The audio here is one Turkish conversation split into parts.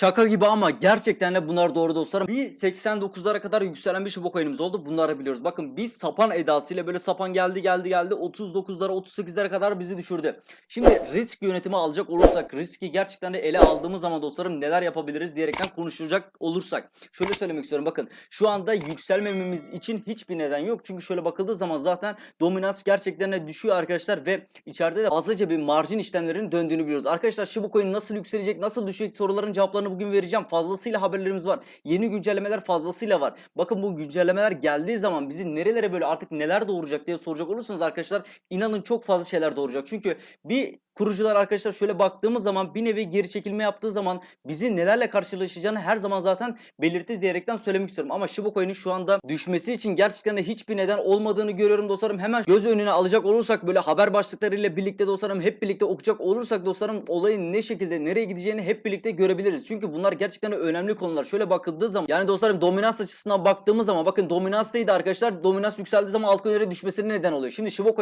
Şaka gibi ama gerçekten de bunlar doğru dostlarım. Bir 89'lara kadar yükselen bir Shiba coin'imiz oldu. Bunları biliyoruz. Bakın biz sapan edasıyla böyle sapan geldi geldi geldi 39'lara 38'lere kadar bizi düşürdü. Şimdi risk yönetimi alacak olursak riski gerçekten de ele aldığımız zaman dostlarım neler yapabiliriz diyerekten konuşacak olursak. Şöyle söylemek istiyorum bakın şu anda yükselmememiz için hiçbir neden yok. Çünkü şöyle bakıldığı zaman zaten dominans gerçekten de düşüyor arkadaşlar ve içeride de fazlaca bir marjin işlemlerinin döndüğünü biliyoruz. Arkadaşlar Shiba coin nasıl yükselecek nasıl düşecek soruların cevaplarını bugün vereceğim. Fazlasıyla haberlerimiz var. Yeni güncellemeler fazlasıyla var. Bakın bu güncellemeler geldiği zaman bizi nerelere böyle artık neler doğuracak diye soracak olursanız arkadaşlar inanın çok fazla şeyler doğuracak. Çünkü bir kurucular arkadaşlar şöyle baktığımız zaman bir nevi geri çekilme yaptığı zaman bizi nelerle karşılaşacağını her zaman zaten belirtti diyerekten söylemek istiyorum. Ama Shiba şu anda düşmesi için gerçekten de hiçbir neden olmadığını görüyorum dostlarım. Hemen göz önüne alacak olursak böyle haber başlıklarıyla birlikte dostlarım hep birlikte okuyacak olursak dostlarım olayın ne şekilde nereye gideceğini hep birlikte görebiliriz. Çünkü bunlar gerçekten de önemli konular. Şöyle bakıldığı zaman yani dostlarım dominans açısından baktığımız zaman bakın dominans neydi arkadaşlar? Dominans yükseldiği zaman altcoin'lere düşmesine neden oluyor. Şimdi Shiba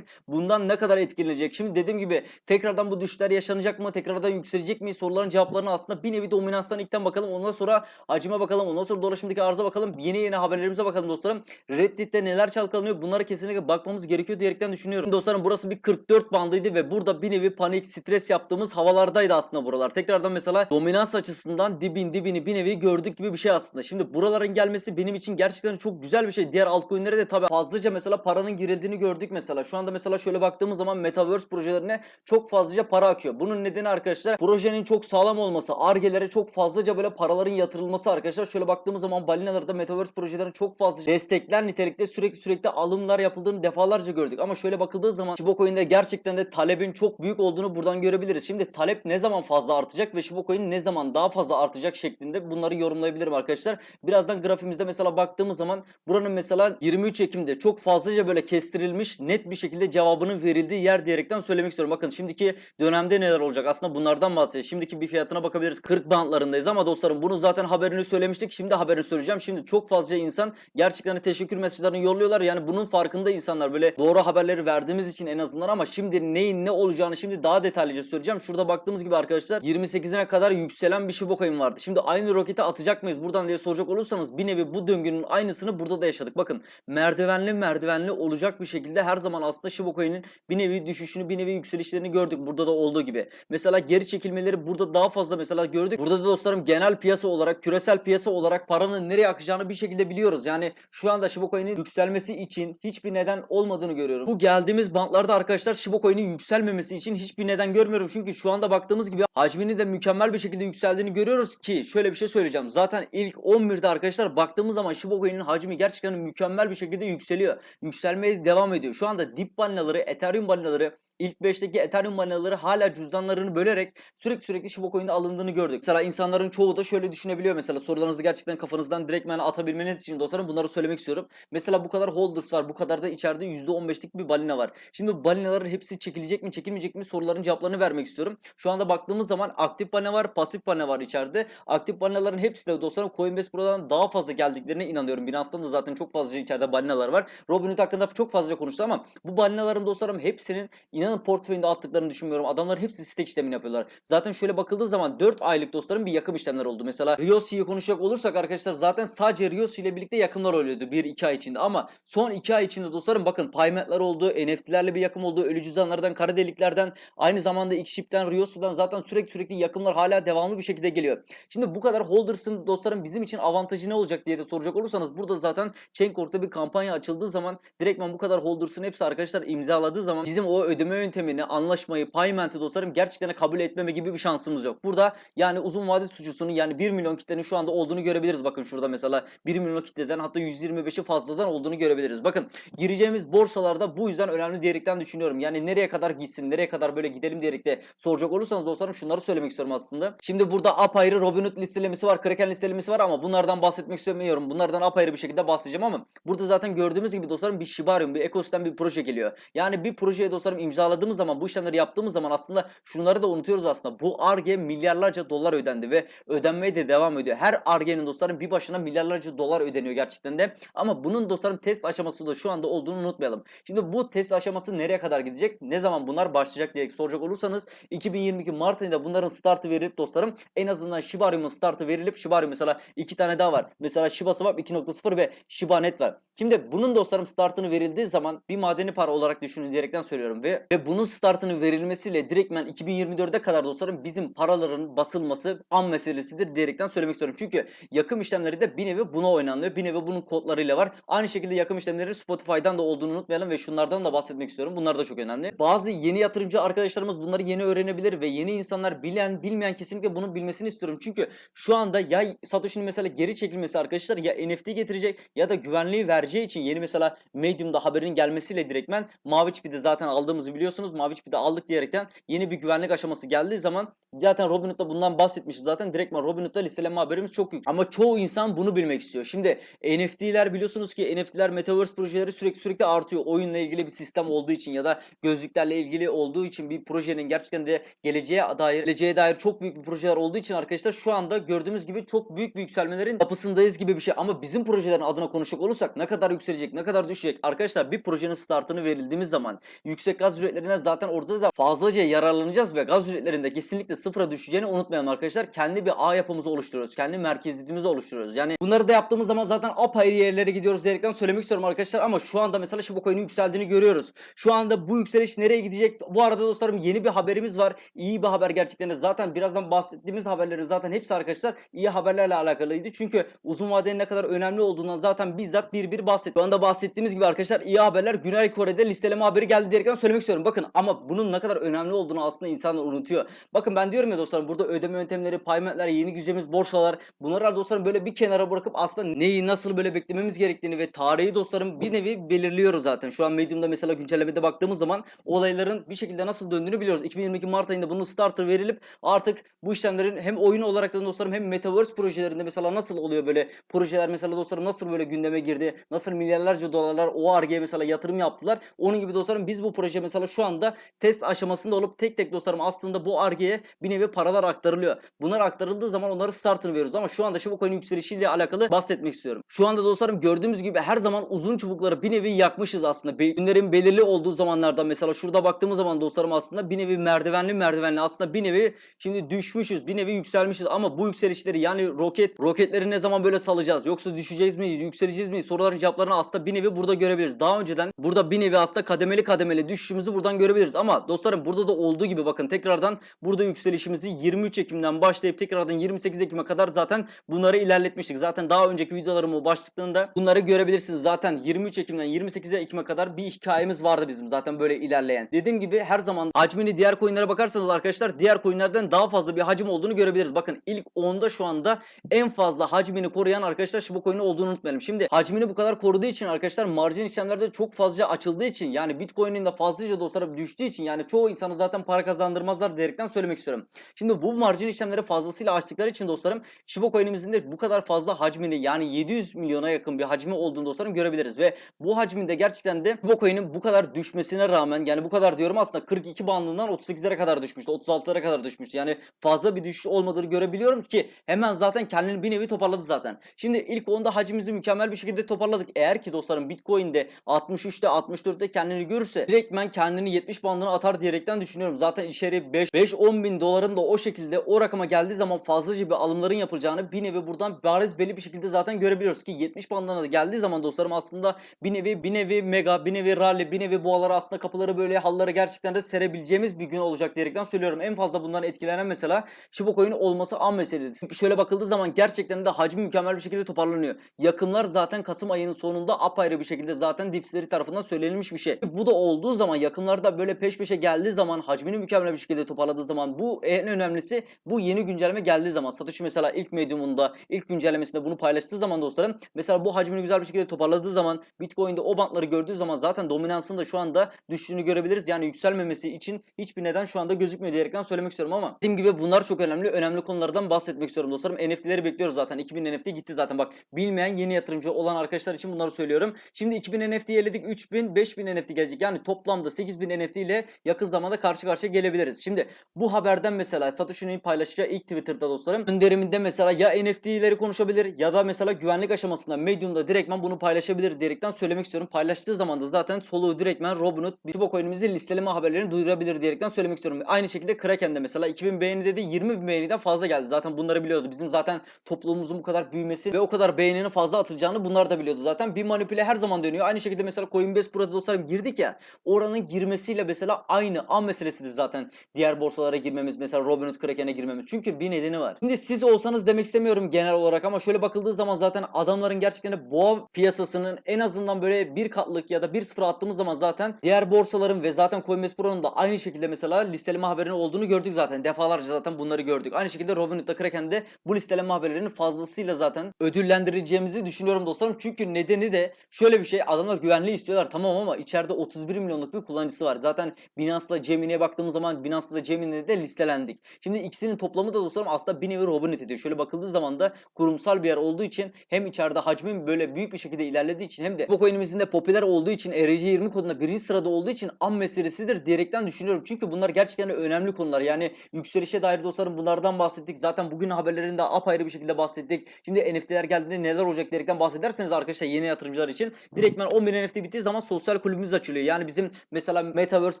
bundan ne kadar etkilenecek? Şimdi dediğim gibi tekrardan bu düşüşler yaşanacak mı? Tekrardan yükselecek mi? Soruların cevaplarını aslında bir nevi dominanstan ilkten bakalım. Ondan sonra hacime bakalım. Ondan sonra dolaşımdaki arıza bakalım. Yeni yeni haberlerimize bakalım dostlarım. Reddit'te neler çalkalanıyor? Bunlara kesinlikle bakmamız gerekiyor diyerekten düşünüyorum. Dostlarım burası bir 44 bandıydı ve burada bir nevi panik, stres yaptığımız havalardaydı aslında buralar. Tekrardan mesela dominans açısından dibin dibini bir nevi gördük gibi bir şey aslında. Şimdi buraların gelmesi benim için gerçekten çok güzel bir şey. Diğer altcoin'lere de tabii fazlaca mesela paranın girildiğini gördük mesela. Şu anda mesela şöyle baktığımız zaman Metaverse projelerine çok fazlaca para akıyor. Bunun nedeni arkadaşlar projenin çok sağlam olması, argelere çok fazlaca böyle paraların yatırılması arkadaşlar. Şöyle baktığımız zaman balinalarda Metaverse projelerine çok fazla destekler nitelikte sürekli sürekli alımlar yapıldığını defalarca gördük. Ama şöyle bakıldığı zaman Shiba Coin'de gerçekten de talebin çok büyük olduğunu buradan görebiliriz. Şimdi talep ne zaman fazla artacak ve Shiba Coin ne zaman daha fazla artacak şeklinde bunları yorumlayabilirim arkadaşlar. Birazdan grafimizde mesela baktığımız zaman buranın mesela 23 Ekim'de çok fazlaca böyle kestirilmiş net bir şekilde cevabının verildiği yer diyerekten söylemek istiyorum. Bakın şimdiki dönemde neler olacak? Aslında bunlardan bahsedeceğiz. Şimdiki bir fiyatına bakabiliriz. 40 bantlarındayız ama dostlarım bunu zaten haberini söylemiştik. Şimdi haberini söyleyeceğim. Şimdi çok fazla insan gerçekten de teşekkür mesajlarını yolluyorlar. Yani bunun farkında insanlar böyle doğru haberleri verdiğimiz için en azından ama şimdi neyin ne olacağını şimdi daha detaylıca söyleyeceğim. Şurada baktığımız gibi arkadaşlar 28'ine kadar yükselen bir Shiba Coin vardı. Şimdi aynı roketi atacak mıyız buradan diye soracak olursanız bir nevi bu döngünün aynısını burada da yaşadık. Bakın merdivenli merdivenli olacak bir şekilde her zaman aslında Shiba Coin'in bir nevi düşüşünü bir nevi yükselişlerini gördük. Burada da olduğu gibi. Mesela geri çekilmeleri burada daha fazla mesela gördük. Burada da dostlarım genel piyasa olarak küresel piyasa olarak paranın nereye akacağını bir şekilde biliyoruz. Yani şu anda Shiba Coin'in yükselmesi için hiçbir neden olmadığını görüyorum. Bu geldiğimiz bantlarda arkadaşlar Shiba Coin'in yükselmemesi için hiçbir neden görmüyorum. Çünkü şu anda baktığımız gibi hacminin de mükemmel bir şekilde yükseldiğini görüyoruz ki şöyle bir şey söyleyeceğim. Zaten ilk 11'de arkadaşlar baktığımız zaman Shiba Coin'in hacmi gerçekten mükemmel bir şekilde yükseliyor. Yükselmeye devam ediyor. Şu anda dip balinaları, Ethereum balinaları ilk 5'teki Ethereum balinaları hala cüzdanlarını bölerek sürekli sürekli Shiba alındığını gördük. Mesela insanların çoğu da şöyle düşünebiliyor mesela sorularınızı gerçekten kafanızdan direktmen atabilmeniz için dostlarım bunları söylemek istiyorum. Mesela bu kadar holders var bu kadar da içeride %15'lik bir balina var. Şimdi balinaların hepsi çekilecek mi çekilmeyecek mi soruların cevaplarını vermek istiyorum. Şu anda baktığımız zaman aktif balina var pasif balina var içeride. Aktif balinaların hepsi de dostlarım Coinbase Pro'dan daha fazla geldiklerine inanıyorum. Binance'dan da zaten çok fazla içeride balinalar var. Robinhood hakkında çok fazla konuştu ama bu balinaların dostlarım hepsinin inanın portföyünde attıklarını düşünmüyorum. Adamlar hepsi stake işlemini yapıyorlar. Zaten şöyle bakıldığı zaman 4 aylık dostlarım bir yakım işlemler oldu. Mesela Riosi'yi konuşacak olursak arkadaşlar zaten sadece Riosi ile birlikte yakımlar oluyordu 1-2 ay içinde ama son 2 ay içinde dostlarım bakın paymentler oldu, NFT'lerle bir yakım oldu, ölü cüzdanlardan, kara deliklerden, aynı zamanda Xship'ten, Riosi'den zaten sürekli sürekli yakımlar hala devamlı bir şekilde geliyor. Şimdi bu kadar holders'ın dostlarım bizim için avantajı ne olacak diye de soracak olursanız burada zaten Chaincore'da bir kampanya açıldığı zaman direktman bu kadar holders'ın hepsi arkadaşlar imzaladığı zaman bizim o ödeme yöntemini, anlaşmayı, payment'i dostlarım gerçekten kabul etmeme gibi bir şansımız yok. Burada yani uzun vade tutucusunun yani 1 milyon kitlenin şu anda olduğunu görebiliriz. Bakın şurada mesela 1 milyon kitleden hatta 125'i fazladan olduğunu görebiliriz. Bakın gireceğimiz borsalarda bu yüzden önemli diyerekten düşünüyorum. Yani nereye kadar gitsin, nereye kadar böyle gidelim diyerek de soracak olursanız dostlarım şunları söylemek istiyorum aslında. Şimdi burada apayrı Robinhood listelemesi var, Kraken listelemesi var ama bunlardan bahsetmek istemiyorum. Bunlardan apayrı bir şekilde bahsedeceğim ama burada zaten gördüğümüz gibi dostlarım bir Shibarium, bir ekosistem bir proje geliyor. Yani bir projeye dostlarım imza imzaladığımız zaman bu işlemleri yaptığımız zaman aslında şunları da unutuyoruz aslında. Bu Arge milyarlarca dolar ödendi ve ödenmeye de devam ediyor. Her Arge'nin dostlarım bir başına milyarlarca dolar ödeniyor gerçekten de. Ama bunun dostlarım test aşaması da şu anda olduğunu unutmayalım. Şimdi bu test aşaması nereye kadar gidecek? Ne zaman bunlar başlayacak diye soracak olursanız 2022 Mart ayında bunların startı verilip dostlarım en azından Shiba Inu'nun startı verilip Shiba Inu mesela iki tane daha var. Mesela Shiba Swap 2.0 ve Shiba Net var. Şimdi bunun dostlarım startını verildiği zaman bir madeni para olarak düşünün diyerekten söylüyorum ve ve bunun startının verilmesiyle direktmen 2024'e kadar dostlarım bizim paraların basılması an meselesidir diyerekten söylemek istiyorum. Çünkü yakım işlemleri de bir nevi buna oynanıyor. Bir nevi bunun kodlarıyla var. Aynı şekilde yakım işlemleri Spotify'dan da olduğunu unutmayalım ve şunlardan da bahsetmek istiyorum. Bunlar da çok önemli. Bazı yeni yatırımcı arkadaşlarımız bunları yeni öğrenebilir ve yeni insanlar bilen bilmeyen kesinlikle bunu bilmesini istiyorum. Çünkü şu anda ya Satoshi'nin mesela geri çekilmesi arkadaşlar ya NFT getirecek ya da güvenliği vereceği için yeni mesela Medium'da haberin gelmesiyle direktmen Mavi Çipi de zaten aldığımızı biliyorsunuz. Mavi Çipi de aldık diyerekten yeni bir güvenlik aşaması geldiği zaman zaten Robinhood'da bundan bahsetmişiz. Zaten direktmen Robinhood'da listeleme haberimiz çok yüksek. Ama çoğu insan bunu bilmek istiyor. Şimdi NFT'ler biliyorsunuz ki NFT'ler Metaverse projeleri sürekli sürekli artıyor. Oyunla ilgili bir sistem olduğu için ya da gözlüklerle ilgili olduğu için bir projenin gerçekten de geleceğe dair geleceğe dair çok büyük bir projeler olduğu için arkadaşlar şu anda gördüğümüz gibi çok büyük bir yükselmelerin kapısındayız gibi bir şey. Ama bizim projelerin adına konuşacak olursak ne kadar yükselecek, ne kadar düşecek? Arkadaşlar bir projenin startını verildiğimiz zaman yüksek gaz ücretlerinden zaten orada da fazlaca yararlanacağız ve gaz ücretlerinde kesinlikle sıfıra düşeceğini unutmayalım arkadaşlar. Kendi bir ağ yapımızı oluşturuyoruz. Kendi merkezliliğimizi oluşturuyoruz. Yani bunları da yaptığımız zaman zaten apayrı yerlere gidiyoruz diyerekten söylemek istiyorum arkadaşlar ama şu anda mesela Shiba Coin'in yükseldiğini görüyoruz. Şu anda bu yükseliş nereye gidecek? Bu arada dostlarım yeni bir haberimiz var. İyi bir haber gerçekten zaten birazdan bahsettiğimiz haberlerin zaten hepsi arkadaşlar iyi haberlerle alakalıydı. Çünkü uzun vadenin ne kadar önemli olduğundan zaten bizzat bir bir bahsettik. Şu anda bahsettiğimiz gibi arkadaşlar iyi haberler Güney Kore'de listeleme haberi geldi diyerekten söylemek istiyorum. Bakın ama bunun ne kadar önemli olduğunu aslında insanlar unutuyor. Bakın ben diyorum ya dostlarım burada ödeme yöntemleri, paymentler, yeni gireceğimiz borsalar bunları dostlarım böyle bir kenara bırakıp aslında neyi nasıl böyle beklememiz gerektiğini ve tarihi dostlarım bir nevi belirliyoruz zaten. Şu an Medium'da mesela güncellemede baktığımız zaman olayların bir şekilde nasıl döndüğünü biliyoruz. 2022 Mart ayında bunun starter verilip artık bu işlemlerin hem oyun olarak da dostlarım hem Metaverse projelerinde mesela nasıl oluyor böyle projeler mesela dostlarım nasıl böyle gündeme girdi? Nasıl milyarlarca dolarlar o ARG'ye mesela yatırım yaptılar? Onun gibi dostlarım biz bu proje mesela şu anda test aşamasında olup tek tek dostlarım aslında bu ARG'ye bir nevi paralar aktarılıyor. Bunlar aktarıldığı zaman onları starter veriyoruz ama şu anda Shiba Coin'in yükselişiyle alakalı bahsetmek istiyorum. Şu anda dostlarım gördüğümüz gibi her zaman uzun çubukları bir nevi yakmışız aslında. Günlerin belirli olduğu zamanlarda mesela şurada baktığımız zaman dostlarım aslında bir nevi merdivenli merdivenli aslında bir nevi şimdi düşmüşüz bir nevi yükselmişiz ama bu yükselişleri yani roket roketleri ne zaman böyle salacağız yoksa düşeceğiz miyiz yükseleceğiz miyiz soruların cevaplarını aslında bir nevi burada görebiliriz. Daha önceden burada bir nevi aslında kademeli kademeli düşüşümüzü buradan görebiliriz ama dostlarım burada da olduğu gibi bakın tekrardan burada yükselişimizi 23 Ekim'den başlayıp tekrardan 28 Ekim'e kadar zaten bunları ilerletmiştik. Zaten daha önceki videolarımı başlıklarında bunları görebilirsiniz. Zaten 23 Ekim'den 28 Ekim'e kadar bir hikayemiz vardı bizim zaten böyle ilerleyen. Dediğim gibi her zaman hacmini diğer coinlere bakarsanız arkadaşlar diğer coinlerden daha fazla bir hacim olduğunu görebiliriz. Bakın ilk 10'da şu anda en fazla hacmini koruyan arkadaşlar Shiba Coin'i olduğunu unutmayalım. Şimdi hacmini bu kadar koruduğu için arkadaşlar marjin işlemlerde çok fazla açıldığı için yani Bitcoin'in de fazlaca dostlarım düştüğü için yani çoğu insanı zaten para kazandırmazlar diyerekten söylemek istiyorum. Şimdi bu marjin işlemleri fazlasıyla açtıkları için dostlarım Shiba Coin'imizin de bu kadar fazla hacmini yani 700 milyona yakın bir hacmi olduğunu dostlarım görebiliriz ve bu hacminde gerçekten de Shiba Coin'in bu kadar düşmesine rağmen yani bu kadar diyorum aslında 42 bandından 38'lere kadar düşmüştü 36'lara kadar düşmüştü yani fazla bir düşüş olmadığını görebiliyorum ki hemen zaten kendini bir nevi toparladı zaten. Şimdi ilk onda hacmimizi mükemmel bir şekilde toparladık. Eğer ki dostlarım Bitcoin'de 63'te 64'te kendini görürse direktmen kendini 70 bandına atar diyerekten düşünüyorum. Zaten içeri 5 5-10 bin doların da o şekilde o rakama geldiği zaman fazlaca bir alımların yapılacağını bir nevi buradan bariz belli bir şekilde zaten görebiliyoruz ki 70 bandına da geldiği zaman dostlarım aslında bir nevi bir nevi mega bir nevi rally bir nevi boğalara aslında kapıları böyle hallara gerçekten de serebileceğimiz bir gün olacak diyerekten söylüyorum. En fazla bundan etkilenen mesela Shiba Coin olması an meselesi. Çünkü şöyle bakıldığı zaman gerçekten de hacmi mükemmel bir şekilde toparlanıyor. Yakımlar zaten Kasım ayının sonunda apayrı bir şekilde zaten dipsleri tarafından söylenilmiş bir şey. Bu da olduğu zaman yakımlarda böyle peş peşe geldiği zaman hacmini mükemmel bir şekilde toparladığı zaman bu en önemlisi bu yeni güncelleme geldiği zaman Satoshi mesela ilk mediumunda ilk güncellemesinde bunu paylaştığı zaman dostlarım mesela bu hacmini güzel bir şekilde toparladığı zaman Bitcoin'de o bantları gördüğü zaman zaten dominansın da şu anda düştüğünü görebiliriz. Yani yükselmemesi için hiçbir neden şu anda gözükmüyor diyerekten söylemek istiyorum ama dediğim gibi bunlar çok önemli. Önemli konulardan bahsetmek istiyorum dostlarım. NFT'leri bekliyoruz zaten. 2000 NFT gitti zaten. Bak bilmeyen yeni yatırımcı olan arkadaşlar için bunları söylüyorum. Şimdi 2000 NFT eledik 3000 5000 NFT gelecek. Yani toplamda 8000 NFT ile yakın zamanda karşı karşıya gelebiliriz. Şimdi bu haberden mesela Satoshi'nin paylaşacağı ilk Twitter'da dostlarım önderiminde mesela ya NFT'leri konuşabilir ya da mesela güvenlik aşamasında Medium'da direktman bunu paylaşabilir diyerekten söylemek istiyorum. Paylaştığı zaman da zaten soluğu direktmen Robinhood Shiba Coin'imizin listeleme haberlerini duyurabilir diyerekten söylemek istiyorum. Aynı şekilde Kraken'de mesela 2000 beğeni dedi 20 bin beğeniden fazla geldi. Zaten bunları biliyordu. Bizim zaten topluluğumuzun bu kadar büyümesi ve o kadar beğeninin fazla atılacağını bunlar da biliyordu zaten. Bir manipüle her zaman dönüyor. Aynı şekilde mesela Coinbase Pro'da dostlarım girdik ya. Oranın girmesiyle mesela aynı an meselesidir zaten. Diğer borsalara girmemiz mesela Robinhood Kraken'e girmemiz. Çünkü bir nedeni var. Şimdi siz olsanız demek istemiyorum genel olarak ama şöyle bakıldığı zaman zaten adamların gerçekten boğa piyasasının en azından böyle bir katlık ya da bir sıfır attığımız zaman zaten diğer borsaların ve zaten Coinbase Pro'nun da aynı şekilde mesela listeleme haberinin olduğunu gördük zaten. Defalarca zaten bunları gördük. Aynı şekilde Robinhood'da Kraken'de bu listeleme haberlerinin fazlasıyla zaten ödüllendireceğimizi düşünüyorum dostlarım. Çünkü nedeni de şöyle bir şey. Adamlar güvenliği istiyorlar tamam ama içeride 31 milyonluk bir kullanıcısı var. Zaten Binance'la Gemini'ye baktığımız zaman Binance'la Gemini'de de listelendik. Şimdi ikisinin toplamı da dostlarım aslında bir nevi Robinhood ediyor. Şöyle bakıldığı zaman da kurumsal bir yer olduğu için hem içeride hacmin böyle büyük bir şekilde ilerlediği için hem de bu coin'imizin de popüler olduğu için ERC20 kodunda birinci sırada olduğu için an meselesidir diyerekten düşünüyorum. Çünkü bunlar gerçekten önemli konular. Yani yükselişe dair dostlarım bunlardan bahsettik. Zaten bugün haberlerinde apayrı bir şekilde bahsettik. Şimdi NFT'ler geldiğinde neler olacak diyerekten bahsederseniz arkadaşlar yeni yatırımcılar için direktmen 11 NFT bittiği zaman sosyal kulübümüz açılıyor. Yani bizim mesela Metaverse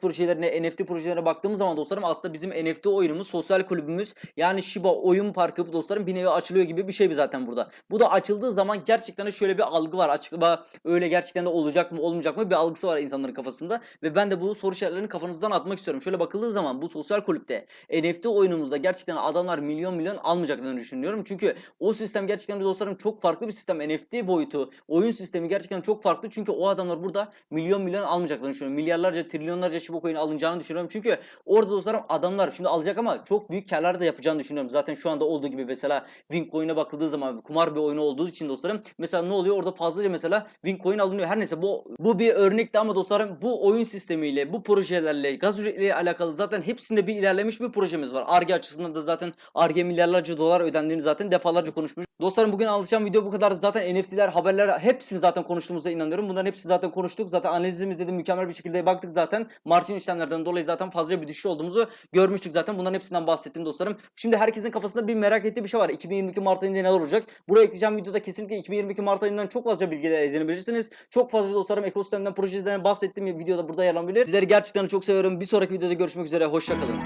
projelerine, NFT projelerine baktığımız zaman dostlarım aslında bizim NFT oyunumuz, sosyal kulübümüz yani Shiba oyun parkı dostlarım bir nevi açılıyor gibi bir şey bir zaten burada. Bu da açıldığı zaman gerçekten de şöyle bir algı var. Acaba öyle gerçekten de olacak mı olmayacak mı bir algısı var insanların kafasında. Ve ben de bu soru işaretlerini kafanızdan atmak istiyorum. Şöyle bakıldığı zaman bu sosyal kulüpte NFT oyunumuzda gerçekten adamlar milyon milyon almayacaklarını düşünüyorum. Çünkü o sistem gerçekten dostlarım çok farklı bir sistem. NFT boyutu, oyun sistemi gerçekten çok farklı. Çünkü o adamlar burada milyon milyon almayacaklarını düşünüyorum. Milyarlarca, trilyonlarca Shiba coin alınacağını düşünüyorum. Çünkü orada dostlarım adamlar şimdi alacak ama çok büyük karlar da yapacağını düşünüyorum. Zaten şu anda olduğu gibi mesela Wingcoin'e bakıldığı zaman kumar bir oyunu olduğu için dostlarım mesela ne oluyor? Orada fazlaca mesela Wingcoin alınıyor. Her neyse bu bu bir örnekti ama dostlarım bu oyun sistemiyle, bu projelerle, gaz ücretleriyle alakalı zaten hepsinde bir ilerlemiş bir projemiz var. Arge açısından da zaten Arge milyarlarca dolar ödendiğini zaten defalarca konuşmuş. Dostlarım bugün alışan video bu kadar. Zaten NFT'ler, haberler hepsini zaten konuştuğumuza inanıyorum. Bunların hepsini zaten konuştuk. Zaten analizimizde de mükemmel bir şekilde baktık zaten. Margin işlemlerden dolayı zaten fazla bir düşüş olduğumuzu görmüştük zaten. Bunların hepsinden bahsettim dostlarım. Şimdi herkesin kafasında bir merak ettiği bir şey var. 2022 Mart ayında neler olacak? Buraya ekleyeceğim videoda kesinlikle 2022 Mart ayından çok fazla bilgiler edinebilirsiniz. Çok fazla dostlarım ekosistemden, projeden bahsettiğim videoda burada yer alabilir. Sizleri gerçekten çok seviyorum. Bir sonraki videoda görüşmek üzere. Hoşçakalın.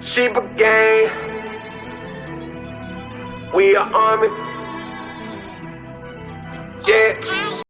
Sheba gang. We are army. Yeah.